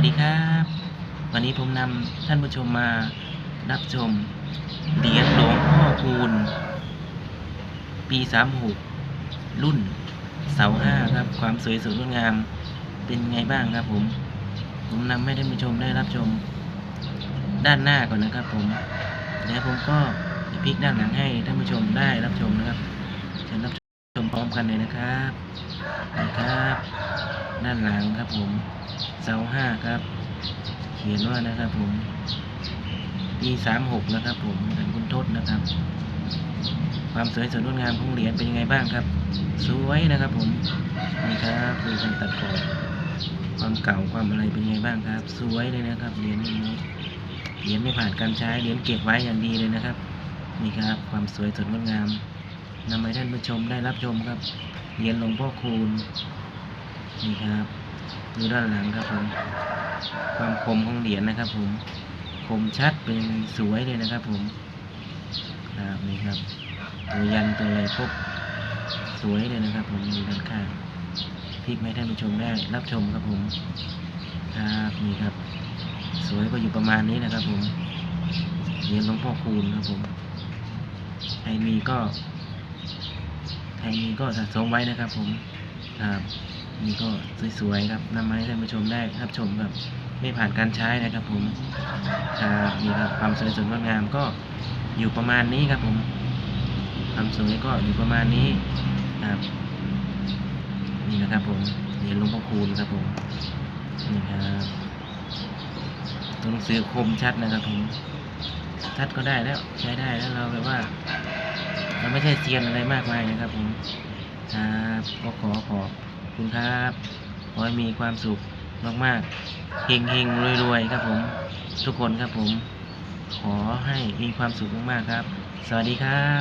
วัสดีครับ วันนี้ผมนำท่านผู้ชมมารับชมเหรียญหลวงพ่อคูณ ปี36รุ่นเสาห้าครับ ความสวยสดงดงามเป็นไงบ้างครับผม ผมนำให้ท่านผู้ชมได้รับชม ด้านหน้าก่อนนะครับ ผมแล้วผมก็พลิกด้านหลังให้ท่านผู้ชมได้รับชมนะครับเชิญรับชมพร้อมกันเลยนะครับนะครับ ด้านหลังครับผมเสาห้าครับ เขียนว่านะครับผมปีสามหกนะครับผมท่านคุณทศนะครับ ความสวยสดงดงามของเหรียญเป็นยังไงบ้างครับ สวยนะครับผมนี่ครับดูการตัดขอบความเก่าความอะไรเป็นยังไงบ้างครับ สวยเลยนะครับเหรียญนี้เหรียญไม่ผ่านการใช้เหรียญเก็บไว้อย่างดีเลยนะครับนี่ครับความสวยสดงดงามนำให้ท่านผู้ชมได้รับชมครับเหรียญหลวงพ่อคูณ นี่ครับ ดูด้านหลังครับผม ความคมของเหรียญนะครับผม คมชัดเป็นสวยเลยนะครับผมครับนี่ครับ ตัวยันตัวอะไรครบสวยเลยนะครับผมดูด้านข้างพลิกให้ท่านผู้ชมได้รับชมครับผม ครับนี่ครับ สวยก็อยู่ประมาณนี้นะครับผมเหรียญหลวงพ่อคูณครับผมใครมีก็ใครมีก็สะสมไว้นะครับผมครับ นี่ก็สวยๆครับนำมาให้ท่านผู้ชมได้รับชมแบบไม่ผ่านการใช้นะครับผมครับนี่ครับความสวยสดงดงามก็อยู่ประมาณนี้ครับผมความสวยก็อยู่ประมาณนี้ครับนี่นะครับผมเหรียญหลวงพ่อคูณครับผมนี่ครับตัวหนังสือคมชัดนะครับผมชัดก็ได้แล้วใช้ได้แล้วเราแบบว่าเราไม่ใช่เซียนอะไรมากมายนะครับผมครับก็ขอขอบ คุณครับ ขอให้มีความสุขมากๆเฮงเฮงรวยๆครับผม ทุกคนครับผม ขอให้มีความสุขมากๆครับ สวัสดีครับ